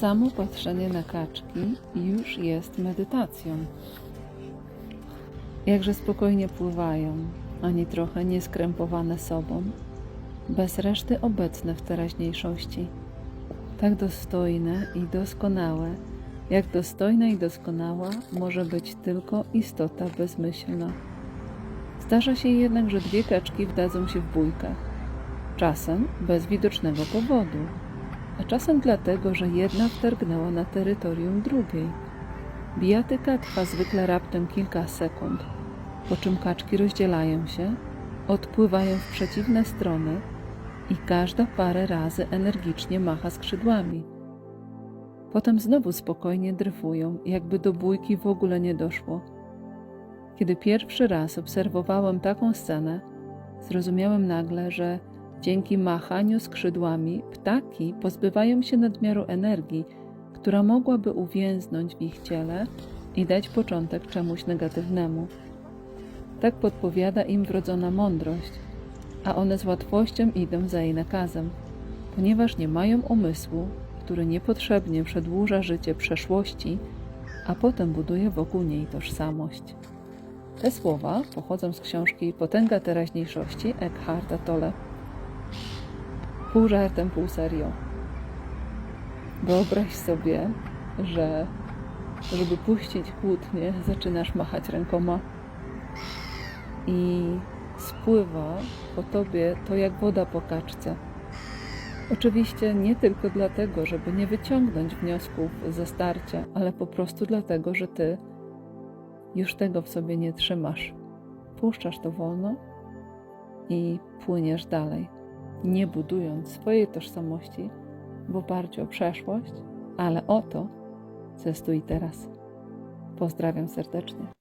Samo patrzenie na kaczki już jest medytacją. Jakże spokojnie pływają, ani trochę nie skrępowane sobą, bez reszty obecne w teraźniejszości. Tak dostojne i doskonałe, jak dostojna i doskonała może być tylko istota bezmyślna. Zdarza się jednak, że dwie kaczki wdadzą się w bójkach, czasem bez widocznego powodu, a czasem dlatego, że jedna wtargnęła na terytorium drugiej. Bijatyka trwa zwykle raptem kilka sekund, po czym kaczki rozdzielają się, odpływają w przeciwne strony i każda parę razy energicznie macha skrzydłami. Potem znowu spokojnie dryfują, jakby do bójki w ogóle nie doszło. Kiedy pierwszy raz obserwowałem taką scenę, zrozumiałem nagle, że dzięki machaniu skrzydłami ptaki pozbywają się nadmiaru energii, która mogłaby uwięznąć w ich ciele i dać początek czemuś negatywnemu. Tak podpowiada im wrodzona mądrość, a one z łatwością idą za jej nakazem, ponieważ nie mają umysłu, który niepotrzebnie przedłuża życie przeszłości, a potem buduje wokół niej tożsamość. Te słowa pochodzą z książki Potęga teraźniejszości Eckharta Tolle. Pół żartem, pół serio. Wyobraź sobie, że żeby puścić kłótnię, zaczynasz machać rękoma i spływa po tobie to jak woda po kaczce. Oczywiście nie tylko dlatego, żeby nie wyciągnąć wniosków ze starcia, ale po prostu dlatego, że ty już tego w sobie nie trzymasz. Puszczasz to wolno i płyniesz dalej, nie budując swojej tożsamości w oparciu o przeszłość, ale o to, co jest tu i teraz. Pozdrawiam serdecznie.